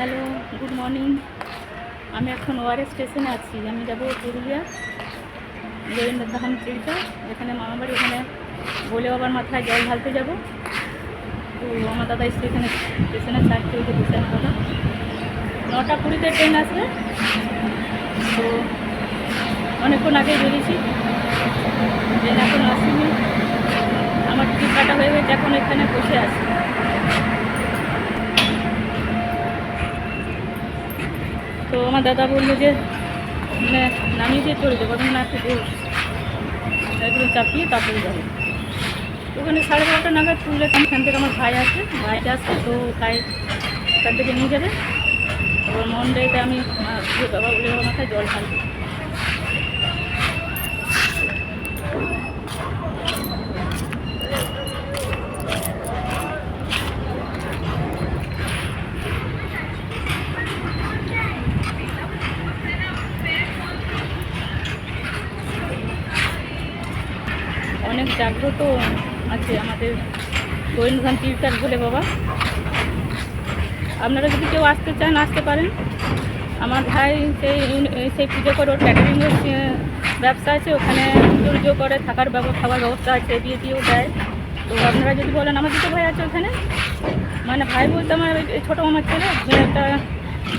Hello, good morning. আমি এখন ওয়ারেস স্টেশনে আছি। আমি যাব পুরুলিয়া রবীন্দ্র ধাম চিড়িকা এখানে মামা বাড়ি ওখানে বলে বাবার মাথায় জল ঢালতে যাব। তো আমার দাদা স্টেশনে স্টেশনে ওই যে বসে দাদা নটা কুড়িতে ট্রেন আসবে। তো অনেকক্ষণ আগে বেরিয়েছি। ট্রেন এখন আসেনি। আমার টিকিট কাটা হয়ে গেছে, এখন এখানে বসে আছি। তো আমার দাদা বলল যে মানে নামিয়ে দিয়ে চলে যাব না একটু বস একদম চাপিয়ে তারপরে যাব। ওখানে সাড়ে বারোটা নাগাদ তুললে সেখান থেকে আমার ভাই আছে ভাইটা আসছে, তো তাই সেখান থেকে নিয়ে যাবে। এবার মন্ডেতে আমি বাবা বলে মাথায় জল ঢালবো। অনেক জাগ্রত আছে আমাদের গোয়েন্দান তীর্থার বলে বাবা। আপনারা যদি কেউ আসতে চান, আসতে পারেন। আমার ভাই সেই সেই পুজো করে, ওর ক্যাটারিংয়ের ব্যবসা আছে, ওখানে পুজো করে, থাকার ব্যবস্থা খাওয়ার ব্যবস্থা আছে, দিয়ে, দিয়েও দেয়। তো আপনারা যদি বলেন, আমার দুটো ভাই আছে ওখানে। মানে ভাই বলতে আমার ছোটো মামার ছেলে একটা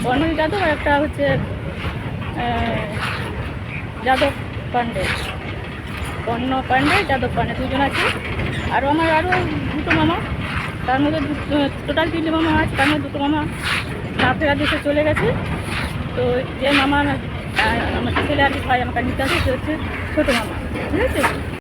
বর্ণিল যাদব আর একটা হচ্ছে যাদব পান্ডে অন্য পান্ডে যাদব পান্ডে দুজন আছে। আর আমার আরও দুটো মামা, তার মধ্যে টোটাল তিনটে মামা আছে, তার মধ্যে দুটো মামা না ফেরার দেশে চলে গেছে। তো যে মামা আমার ছেলে আর কি ভাই আমাকে নিতে আসে, সে হচ্ছে ছোটো মামা ঠিক আছে